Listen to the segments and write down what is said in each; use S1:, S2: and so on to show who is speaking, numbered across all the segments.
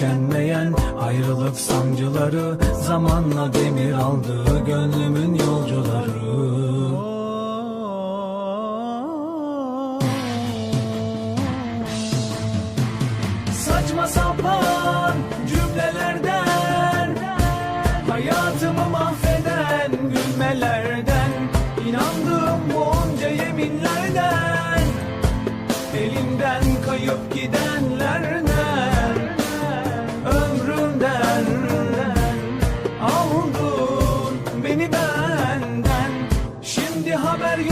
S1: Tükenmeyen ayrılık sancıları Zamanla demir aldı gönlümün yolcuları. Saçma sapan cümlelerden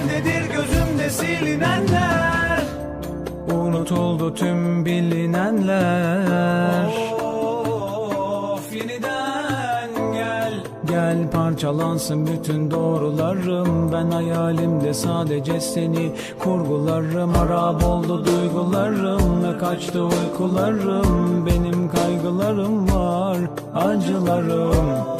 S1: Gönüldedir gözümde silinenler. Unutuldu tüm bilinenler. Of yeniden gel. Gel parçalansın bütün doğrularım. Ben hayalimde sadece seni kurgularım. Harap oldu duygularım ve kaçtı uykularım. Benim kaygılarım var acılarım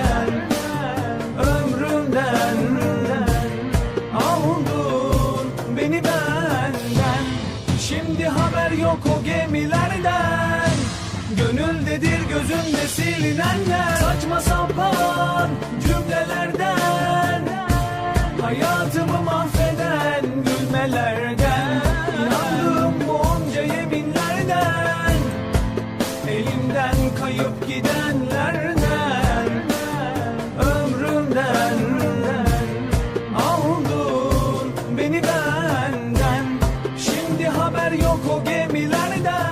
S1: Beni benden. Şimdi haber yok o gemilerden. Gönüldedir gözümde silinenler Saçma sapan cümlelerden 横げ見られない